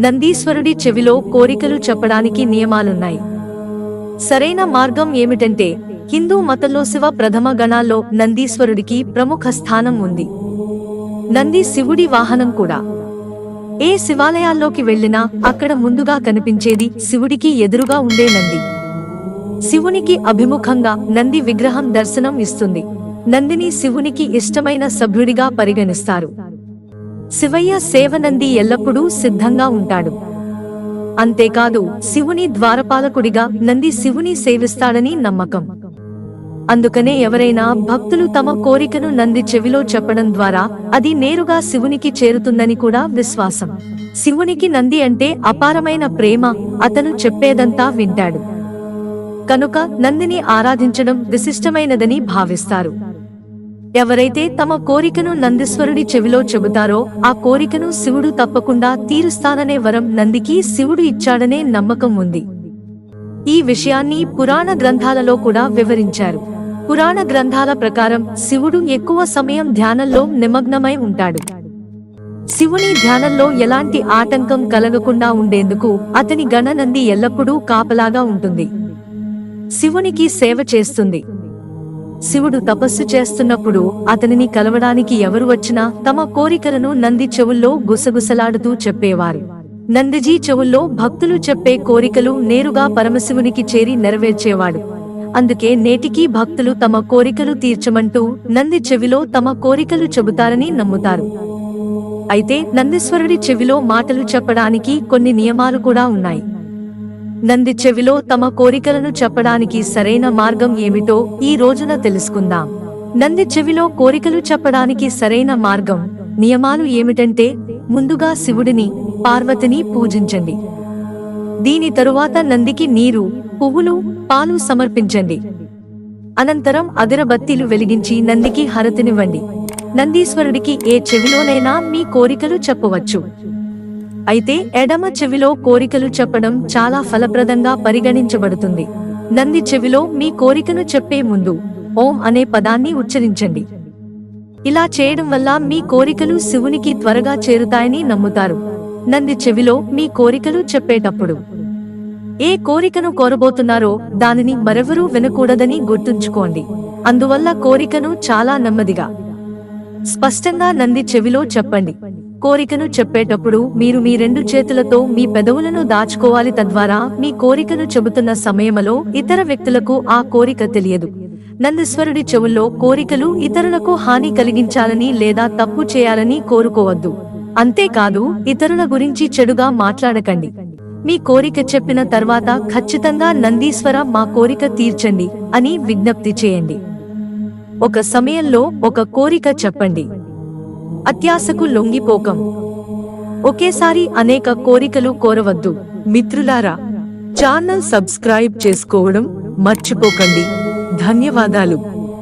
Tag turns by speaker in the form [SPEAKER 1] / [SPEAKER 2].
[SPEAKER 1] నందీశ్వరుడి చెవిలో కోరికలు చెప్పడానికి నియమాలున్నాయి. సరైన మార్గం ఏమిటంటే హిందూ మతంలో శివ ప్రథమ గణాల్లో నందీశ్వరుడికి ప్రముఖ స్థానం ఉంది. నంది శివుడి వాహనం కూడా. ఏ శివాలయాల్లోకి వెళ్ళినా అక్కడ ముందుగా కనిపించేది శివుడికి ఎదురుగా ఉండే నంది. శివునికి అభిముఖంగా నంది విగ్రహం దర్శనం ఇస్తుంది. నందిని శివునికి ఇష్టమైన సభ్యుడిగా పరిగణిస్తారు. శివయ్య సేవనంది ఎల్లప్పుడూ సిద్ధంగా ఉంటాడు. అంతేకాదు శివుని ద్వారపాలకుడిగా నంది శివుని సేవిస్తాడని నమ్మకం. అందుకనే ఎవరైనా భక్తులు తమ కోరికను నంది చెవిలో చెప్పడం ద్వారా అది నేరుగా శివునికి చేరుతుందని కూడా విశ్వాసం. శివునికి నంది అంటే అపారమైన ప్రేమ అతను చెప్పేదంతా వింటాడు. కనుక నందిని ఆరాధించడం విశిష్టమైనదని భావిస్తారు. ఎవరైతే తమ కోరికను నందీశ్వరుడి చెవిలో చెబుతారో ఆ కోరికను శివుడు తప్పకుండా తీరుస్తాననే వరం నందికి శివుడు ఇచ్చాడనే నమ్మకం ఉంది. ఈ విషయాన్ని పురాణ గ్రంథాలలో కూడా వివరించారు. పురాణ గ్రంథాల ప్రకారం శివుడు ఎక్కువ సమయం ధ్యానంలో నిమగ్నమై ఉంటాడు. శివుని ధ్యానంలో ఎలాంటి ఆటంకం కలగకుండా ఉండేందుకు అతని గణనంది ఎల్లప్పుడూ కాపలాగా ఉంటుంది. శివునికి సేవ చేస్తుంది. శివుడు తపస్సు చేస్తున్నప్పుడు అతనిని కలవడానికి ఎవరు వచ్చినా తమ కోరికలను నంది చెవుల్లో గుసగుసలాడుతూ చెప్పేవారు. నందిజీ చెవుల్లో భక్తులు చెప్పే కోరికలు నేరుగా పరమశివునికి చేరి నెరవేర్చేవాడు. అందుకే నేటికీ భక్తులు తమ కోరికలు తీర్చమంటూ నంది చెవిలో తమ కోరికలు చెబుతారని నమ్ముతారు. అయితే నందీశ్వరుడి చెవిలో మాటలు చెప్పడానికి కొన్ని నియమాలు కూడా ఉన్నాయి. నంది చెవిలో తమ కోరికలను చెప్పడానికి సరైన మార్గం ఏమిటో ఈ రోజున తెలుసుకుందాం. నంది చెవిలో కోరికలు చెప్పడానికి సరైన మార్గం నియమాలు ఏమిటంటే ముందుగా శివుడిని పార్వతిని పూజించండి. దీని తరువాత నందికి నీరు పువ్వులు పాలు సమర్పించండి. అనంతరం అగరబత్తీలు వెలిగించి నందికి హరతినివ్వండి. నందీశ్వరుడికి ఏ చెవిలోనైనా మీ కోరికలు చెప్పవచ్చు. అయితే ఎడమ చెవిలో కోరికలు చెప్పడం చాలా ఫలప్రదంగా పరిగణించబడుతుంది. నంది చెవిలో మీ కోరికను చెప్పే ముందు ఓం అనే పదాన్ని ఉచ్చరించండి. ఇలా చేయడం వల్ల మీ కోరికలు శివునికి త్వరగా చేరుతాయని నమ్ముతారు. నంది చెవిలో మీ కోరికలు చెప్పేటప్పుడు ఏ కోరికను కోరబోతున్నారో దానిని మరెవరూ వినకూడదని గుర్తుంచుకోండి. అందువల్ల కోరికను చాలా నెమ్మదిగా స్పష్టంగా నంది చెవిలో చెప్పండి. కోరికను చెప్పేటప్పుడు మీరు మీ రెండు చేతులతో మీ పెదవులను దాచుకోవాలి తద్వారా మీ కోరికను చెబుతున్న సమయంలో ఇతర వ్యక్తులకు ఆ కోరిక తెలియదు. నందీశ్వరుడి చెవుల్లో కోరికలు ఇతరులకు హాని కలిగించాలని లేదా తప్పు చేయాలని కోరుకోవద్దు. అంతేకాదు ఇతరుల గురించి చెడుగా మాట్లాడకండి. మీ కోరిక చెప్పిన తర్వాత ఖచ్చితంగా నందీశ్వర మా కోరిక తీర్చండి అని విజ్ఞప్తి చేయండి. ఒక సమయంలో ఒక కోరిక చెప్పండి. అత్యాశకు లొంగిపోకం. ఒకేసారి అనేక కోరికలు కోరవద్దు. మిత్రులారా ఛానల్ సబ్స్క్రైబ్ చేసుకోవడం మర్చిపోకండి. ధన్యవాదాలు.